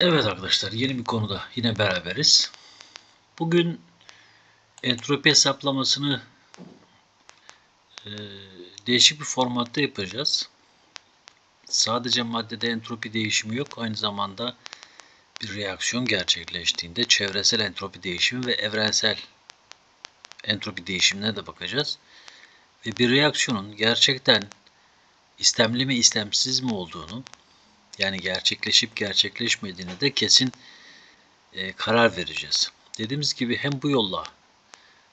Evet arkadaşlar yeni bir konuda yine beraberiz. Bugün entropi hesaplamasını e, değişik bir formatta yapacağız. Sadece maddede entropi değişimi yok. Aynı zamanda bir reaksiyon gerçekleştiğinde çevresel entropi değişimi ve evrensel entropi değişimine de bakacağız. Ve bir reaksiyonun gerçekten istemli mi istemsiz mi olduğunu yani gerçekleşip gerçekleşmediğine de kesin e, karar vereceğiz. Dediğimiz gibi hem bu yolla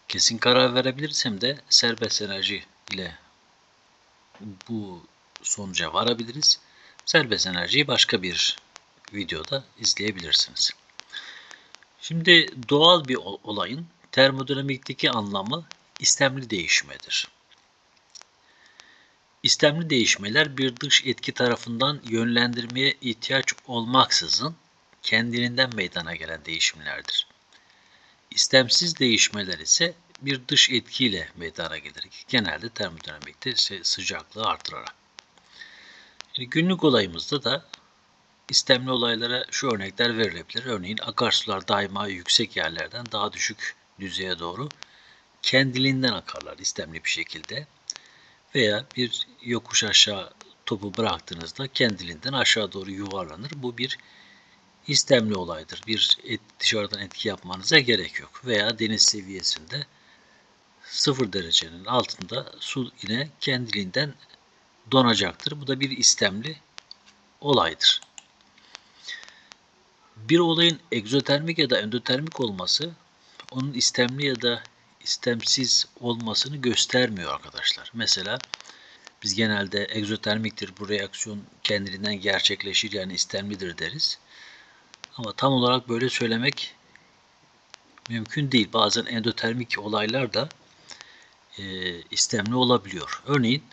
kesin karar verebiliriz hem de serbest enerji ile bu sonuca varabiliriz. Serbest enerjiyi başka bir videoda izleyebilirsiniz. Şimdi doğal bir olayın termodinamikteki anlamı istemli değişmedir. İstemli değişmeler bir dış etki tarafından yönlendirmeye ihtiyaç olmaksızın kendiliğinden meydana gelen değişimlerdir. İstemsiz değişmeler ise bir dış etkiyle meydana gelir. Genelde termodinamikte sıcaklığı artırarak. Şimdi günlük olayımızda da istemli olaylara şu örnekler verilebilir. Örneğin akarsular daima yüksek yerlerden daha düşük düzeye doğru kendiliğinden akarlar istemli bir şekilde veya bir yokuş aşağı topu bıraktığınızda kendiliğinden aşağı doğru yuvarlanır. Bu bir istemli olaydır. Bir et, dışarıdan etki yapmanıza gerek yok. Veya deniz seviyesinde sıfır derecenin altında su yine kendiliğinden donacaktır. Bu da bir istemli olaydır. Bir olayın egzotermik ya da endotermik olması onun istemli ya da istemsiz olmasını göstermiyor arkadaşlar. Mesela biz genelde egzotermiktir bu reaksiyon kendiliğinden gerçekleşir yani istemlidir deriz. Ama tam olarak böyle söylemek mümkün değil. Bazen endotermik olaylar da e, istemli olabiliyor. Örneğin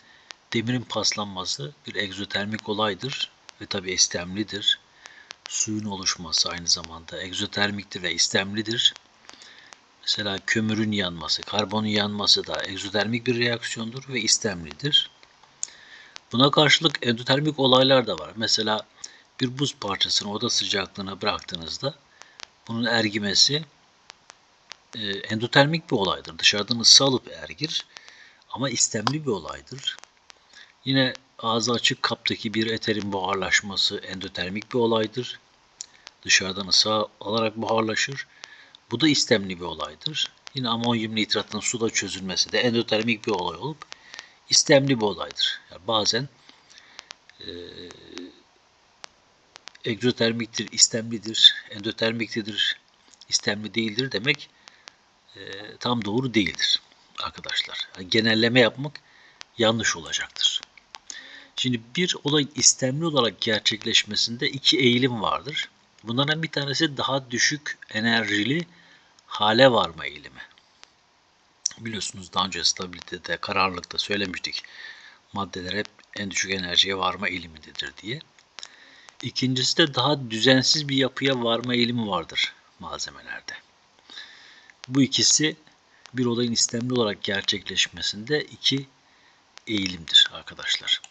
demirin paslanması bir egzotermik olaydır ve tabi istemlidir. Suyun oluşması aynı zamanda egzotermiktir ve istemlidir. Mesela kömürün yanması, karbonun yanması da egzotermik bir reaksiyondur ve istemlidir. Buna karşılık endotermik olaylar da var. Mesela bir buz parçasını oda sıcaklığına bıraktığınızda bunun ergimesi e, endotermik bir olaydır. Dışarıdan ısı alıp ergir ama istemli bir olaydır. Yine ağzı açık kaptaki bir eterin buharlaşması endotermik bir olaydır. Dışarıdan ısı alarak buharlaşır. Bu da istemli bir olaydır. Yine amonyum nitratın suda çözülmesi de endotermik bir olay olup istemli bir olaydır. Yani bazen e, egzotermiktir, istemlidir, endotermiktir, istemli değildir demek e, tam doğru değildir arkadaşlar. Yani genelleme yapmak yanlış olacaktır. Şimdi bir olayın istemli olarak gerçekleşmesinde iki eğilim vardır. Bunlardan bir tanesi daha düşük enerjili hale varma eğilimi. Biliyorsunuz daha önce stabilitede, kararlılıkta söylemiştik. Maddeler hep en düşük enerjiye varma eğilimindedir diye. İkincisi de daha düzensiz bir yapıya varma eğilimi vardır malzemelerde. Bu ikisi bir olayın istemli olarak gerçekleşmesinde iki eğilimdir arkadaşlar.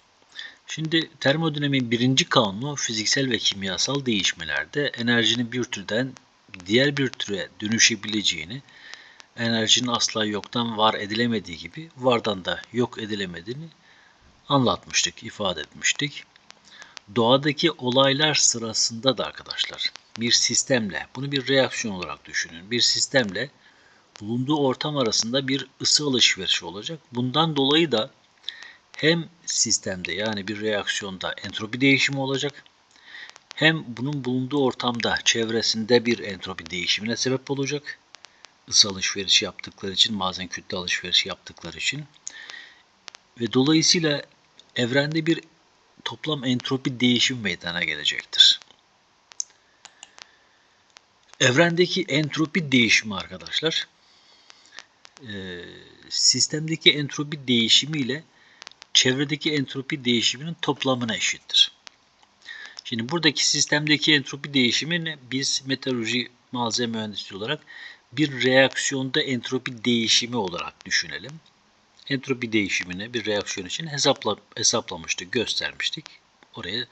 Şimdi termodinamiğin birinci kanunu fiziksel ve kimyasal değişmelerde enerjinin bir türden diğer bir türe dönüşebileceğini, enerjinin asla yoktan var edilemediği gibi vardan da yok edilemediğini anlatmıştık, ifade etmiştik. Doğadaki olaylar sırasında da arkadaşlar bir sistemle, bunu bir reaksiyon olarak düşünün. Bir sistemle bulunduğu ortam arasında bir ısı alışverişi olacak. Bundan dolayı da hem sistemde yani bir reaksiyonda entropi değişimi olacak hem bunun bulunduğu ortamda çevresinde bir entropi değişimine sebep olacak. Isı alışverişi yaptıkları için, bazen kütle alışverişi yaptıkları için. Ve dolayısıyla evrende bir toplam entropi değişimi meydana gelecektir. Evrendeki entropi değişimi arkadaşlar, sistemdeki entropi değişimi ile çevredeki entropi değişiminin toplamına eşittir. Şimdi buradaki sistemdeki entropi değişimini biz meteoroloji malzeme mühendisi olarak bir reaksiyonda entropi değişimi olarak düşünelim. Entropi değişimini bir reaksiyon için hesapla, hesaplamıştık, göstermiştik. Oraya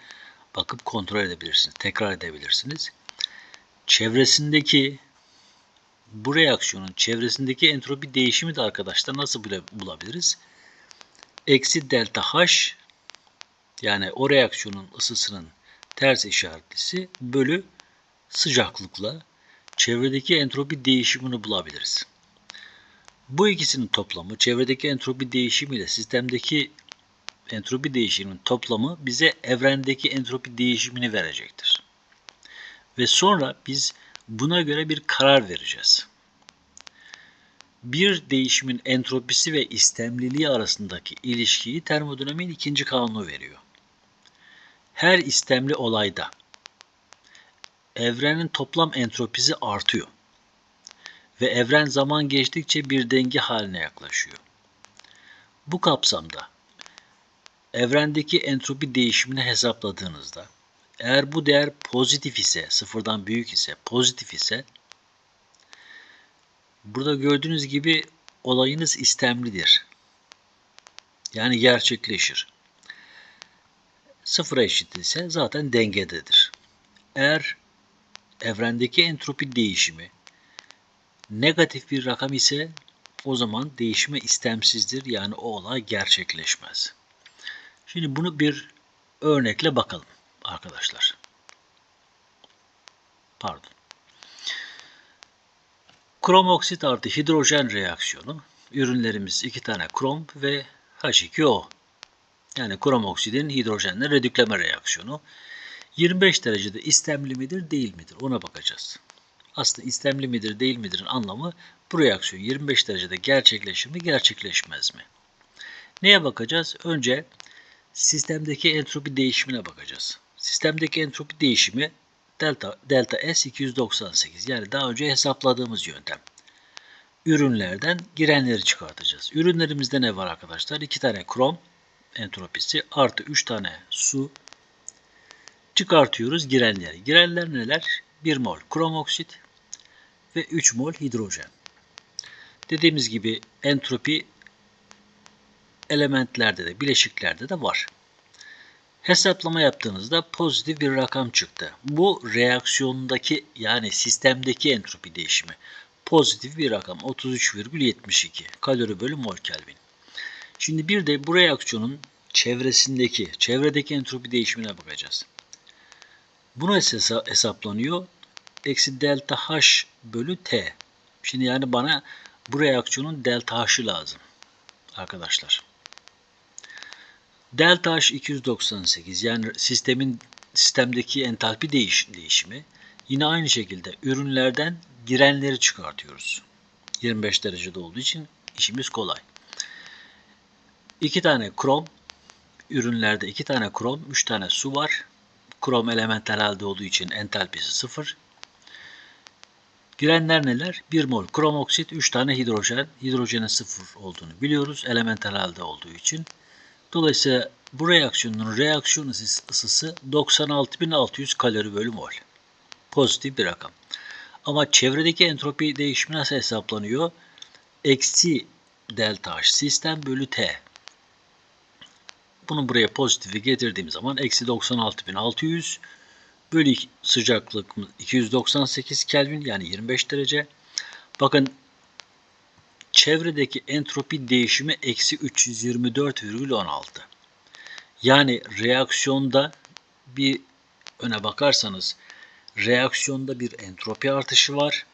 bakıp kontrol edebilirsiniz, tekrar edebilirsiniz. çevresindeki bu reaksiyonun çevresindeki entropi değişimi de arkadaşlar nasıl bulabiliriz? Eksi delta H yani o reaksiyonun ısısının ters işaretlisi bölü sıcaklıkla çevredeki entropi değişimini bulabiliriz. Bu ikisinin toplamı çevredeki entropi değişimi ile sistemdeki entropi değişiminin toplamı bize evrendeki entropi değişimini verecektir. Ve sonra biz buna göre bir karar vereceğiz. Bir değişimin entropisi ve istemliliği arasındaki ilişkiyi termodinamiğin ikinci kanunu veriyor. Her istemli olayda evrenin toplam entropisi artıyor ve evren zaman geçtikçe bir denge haline yaklaşıyor. Bu kapsamda evrendeki entropi değişimini hesapladığınızda eğer bu değer pozitif ise, sıfırdan büyük ise, pozitif ise burada gördüğünüz gibi olayınız istemlidir. Yani gerçekleşir. Sıfıra eşit ise zaten dengededir. Eğer evrendeki entropi değişimi negatif bir rakam ise o zaman değişime istemsizdir. Yani o olay gerçekleşmez. Şimdi bunu bir örnekle bakalım arkadaşlar. Pardon. Krom oksit artı hidrojen reaksiyonu. Ürünlerimiz iki tane krom ve H2O. Yani krom oksidin hidrojenle redükleme reaksiyonu. 25 derecede istemli midir değil midir ona bakacağız. Aslında istemli midir değil midir'in anlamı bu reaksiyon 25 derecede gerçekleşir mi gerçekleşmez mi? Neye bakacağız? Önce sistemdeki entropi değişimine bakacağız. Sistemdeki entropi değişimi delta, delta S 298 yani daha önce hesapladığımız yöntem. Ürünlerden girenleri çıkartacağız. Ürünlerimizde ne var arkadaşlar? 2 tane krom entropisi artı 3 tane su çıkartıyoruz girenleri. Girenler neler? 1 mol krom oksit ve 3 mol hidrojen. Dediğimiz gibi entropi elementlerde de bileşiklerde de var. Hesaplama yaptığınızda pozitif bir rakam çıktı. Bu reaksiyondaki yani sistemdeki entropi değişimi. Pozitif bir rakam 33,72 kalori bölü mol Kelvin. Şimdi bir de bu reaksiyonun çevresindeki, çevredeki entropi değişimine bakacağız. Bunu hesaplanıyor. Eksi delta H bölü T. Şimdi yani bana bu reaksiyonun delta H'ı lazım. Arkadaşlar. Delta H 298 yani sistemin sistemdeki entalpi değiş, değişimi. Yine aynı şekilde ürünlerden girenleri çıkartıyoruz. 25 derecede olduğu için işimiz kolay. 2 tane krom, ürünlerde 2 tane krom, 3 tane su var. Krom elementel halde olduğu için entalpisi 0. Girenler neler? 1 mol krom oksit, 3 tane hidrojen. Hidrojenin 0 olduğunu biliyoruz elementel halde olduğu için. Dolayısıyla bu reaksiyonun reaksiyon ısısı 96.600 kalori bölü mol. Pozitif bir rakam. Ama çevredeki entropi değişimi nasıl hesaplanıyor? Eksi delta H sistem bölü T. Bunu buraya pozitifi getirdiğim zaman eksi 96.600 bölü sıcaklık 298 Kelvin yani 25 derece. Bakın çevredeki entropi değişimi eksi 324,16. Yani reaksiyonda bir öne bakarsanız reaksiyonda bir entropi artışı var.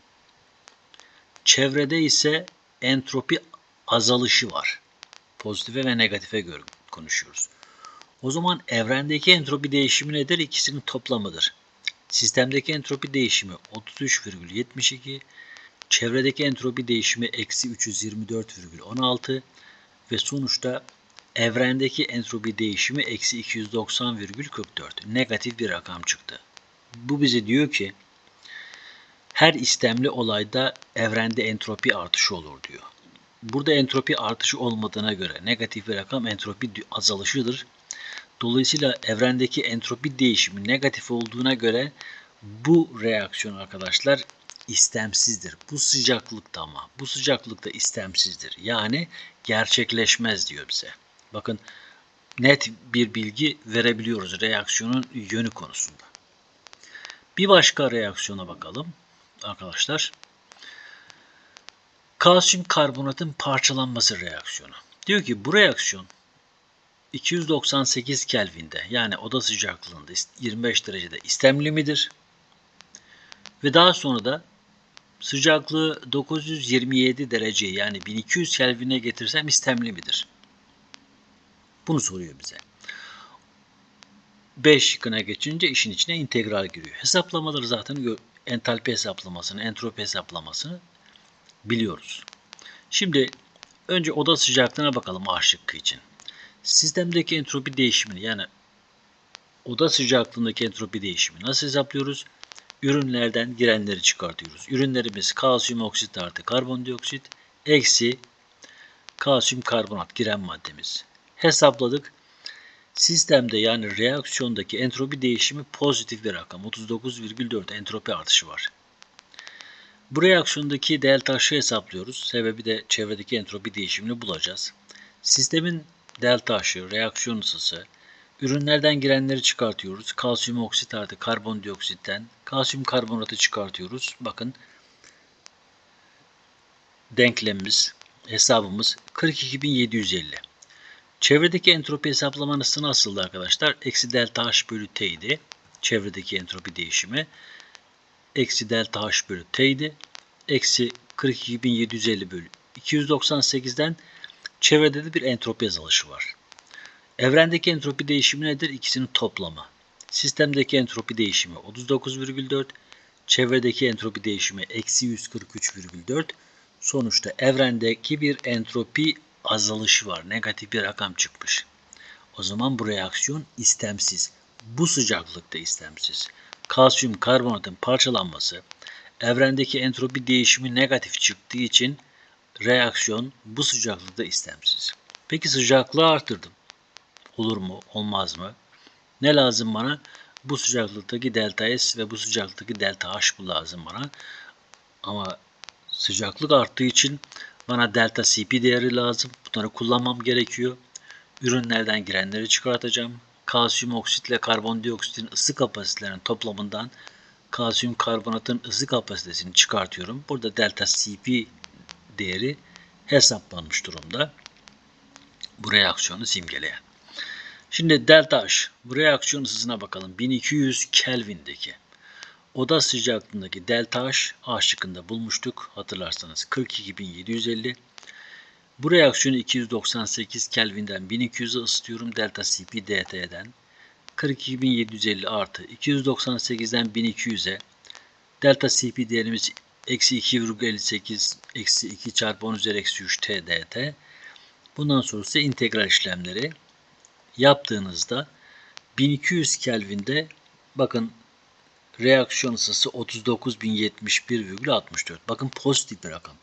Çevrede ise entropi azalışı var. Pozitife ve negatife göre konuşuyoruz. O zaman evrendeki entropi değişimi nedir? İkisinin toplamıdır. Sistemdeki entropi değişimi 33,72, çevredeki entropi değişimi eksi 324,16 ve sonuçta evrendeki entropi değişimi eksi 290,44. Negatif bir rakam çıktı. Bu bize diyor ki her istemli olayda evrende entropi artışı olur diyor. Burada entropi artışı olmadığına göre negatif bir rakam entropi azalışıdır. Dolayısıyla evrendeki entropi değişimi negatif olduğuna göre bu reaksiyon arkadaşlar istemsizdir. Bu sıcaklıkta ama bu sıcaklıkta istemsizdir. Yani gerçekleşmez diyor bize. Bakın net bir bilgi verebiliyoruz reaksiyonun yönü konusunda. Bir başka reaksiyona bakalım arkadaşlar. Kalsiyum karbonatın parçalanması reaksiyonu. Diyor ki bu reaksiyon 298 Kelvin'de yani oda sıcaklığında 25 derecede istemli midir? Ve daha sonra da sıcaklığı 927 derece yani 1200 Kelvin'e getirsem istemli midir? Bunu soruyor bize. 5 şıkkına geçince işin içine integral giriyor. Hesaplamaları zaten entalpi hesaplamasını, entropi hesaplamasını biliyoruz. Şimdi önce oda sıcaklığına bakalım A şıkkı için. Sistemdeki entropi değişimini yani oda sıcaklığındaki entropi değişimi nasıl hesaplıyoruz? Ürünlerden girenleri çıkartıyoruz. Ürünlerimiz kalsiyum oksit artı karbondioksit eksi kalsiyum karbonat giren maddemiz. Hesapladık. Sistemde yani reaksiyondaki entropi değişimi pozitif bir rakam. 39,4 entropi artışı var. Bu reaksiyondaki delta H'ı hesaplıyoruz. Sebebi de çevredeki entropi değişimini bulacağız. Sistemin delta H'ı, reaksiyon ısısı, ürünlerden girenleri çıkartıyoruz. Kalsiyum oksit artı karbondioksitten kalsiyum karbonatı çıkartıyoruz. Bakın denklemimiz, hesabımız 42.750. Çevredeki entropi hesaplaması nasıldı arkadaşlar? Eksi delta H bölü T idi. Çevredeki entropi değişimi. Eksi delta H bölü T idi. Eksi 42.750 bölü 298'den çevrede de bir entropi azalışı var. Evrendeki entropi değişimi nedir? İkisinin toplamı. Sistemdeki entropi değişimi 39,4. Çevredeki entropi değişimi eksi 143,4. Sonuçta evrendeki bir entropi azalışı var. Negatif bir rakam çıkmış. O zaman bu reaksiyon istemsiz. Bu sıcaklıkta istemsiz. Kalsiyum karbonatın parçalanması evrendeki entropi değişimi negatif çıktığı için reaksiyon bu sıcaklıkta istemsiz. Peki sıcaklığı arttırdım. Olur mu? Olmaz mı? Ne lazım bana? Bu sıcaklıktaki delta S ve bu sıcaklıktaki delta H bu lazım bana. Ama sıcaklık arttığı için bana delta CP değeri lazım. Bunları kullanmam gerekiyor. Ürünlerden girenleri çıkartacağım. Kalsiyum oksit ile karbondioksitin ısı kapasitelerinin toplamından kalsiyum karbonatın ısı kapasitesini çıkartıyorum. Burada delta CP değeri hesaplanmış durumda. Bu reaksiyonu simgeleyen. Şimdi delta H, bu reaksiyon ısısına bakalım. 1200 Kelvin'deki oda sıcaklığındaki delta H A şıkkında bulmuştuk. Hatırlarsanız 42.750. Bu reaksiyonu 298 Kelvin'den 1200'e ısıtıyorum. Delta Cp dt'den 42.750 artı 298'den 1200'e delta Cp değerimiz eksi 2,58 eksi 2 çarpı 10 üzeri eksi 3 t dt. Bundan sonra ise integral işlemleri yaptığınızda 1200 Kelvin'de bakın reaksiyon ısısı 39.071,64. Bakın pozitif bir rakam.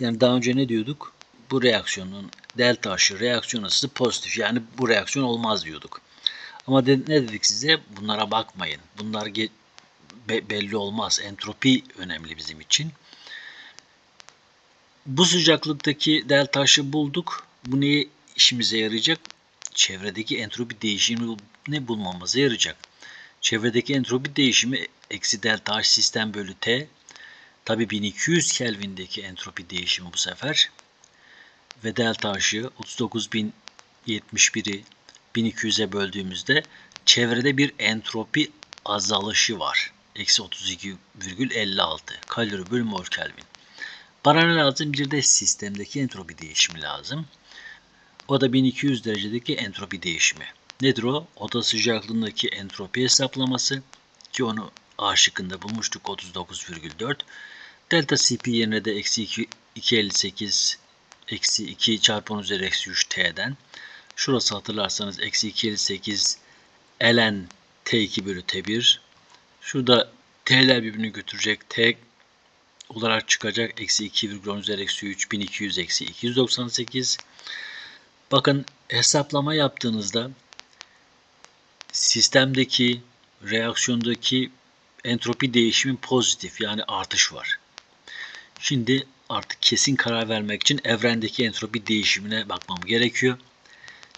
Yani daha önce ne diyorduk? Bu reaksiyonun delta H'ı reaksiyon ısısı pozitif. Yani bu reaksiyon olmaz diyorduk. Ama de, ne dedik size? Bunlara bakmayın. Bunlar be, belli olmaz. Entropi önemli bizim için. Bu sıcaklıktaki delta H'ı bulduk. Bu neye işimize yarayacak? Çevredeki entropi değişimini bulmamıza yarayacak. Çevredeki entropi değişimi eksi delta H sistem bölü T. Tabi 1200 Kelvin'deki entropi değişimi bu sefer. Ve delta H'ı 39.071'i 1200'e böldüğümüzde çevrede bir entropi azalışı var. Eksi 32,56 kalori bölü mol Kelvin. Bana ne lazım? Bir de sistemdeki entropi değişimi lazım. O da 1200 derecedeki entropi değişimi. Nedir o? Oda sıcaklığındaki entropi hesaplaması ki onu A şıkkında bulmuştuk 39,4. Delta Cp yerine de eksi 258 eksi 2 çarpı 10 üzeri eksi 3 T'den. Şurası hatırlarsanız eksi 258 ln T2 bölü T1. Şurada T'ler birbirini götürecek. T olarak çıkacak. Eksi 2,10 üzeri eksi 3 1200 eksi 298. Bakın hesaplama yaptığınızda sistemdeki reaksiyondaki entropi değişimi pozitif yani artış var. Şimdi artık kesin karar vermek için evrendeki entropi değişimine bakmam gerekiyor.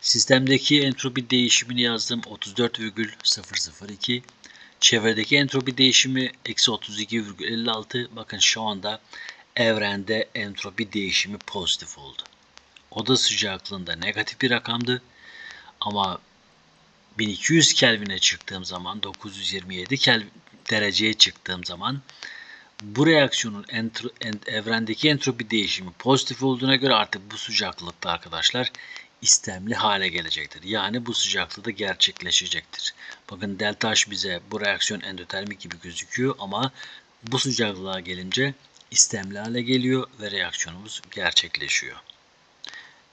Sistemdeki entropi değişimini yazdım 34,002. Çevredeki entropi değişimi eksi 32,56. Bakın şu anda evrende entropi değişimi pozitif oldu. Oda sıcaklığında negatif bir rakamdı. Ama 1200 Kelvin'e çıktığım zaman 927 Kelvin dereceye çıktığım zaman bu reaksiyonun entro, ent, evrendeki entropi değişimi pozitif olduğuna göre artık bu sıcaklıkta arkadaşlar istemli hale gelecektir. Yani bu sıcaklığı da gerçekleşecektir. Bakın delta H bize bu reaksiyon endotermik gibi gözüküyor ama bu sıcaklığa gelince istemli hale geliyor ve reaksiyonumuz gerçekleşiyor.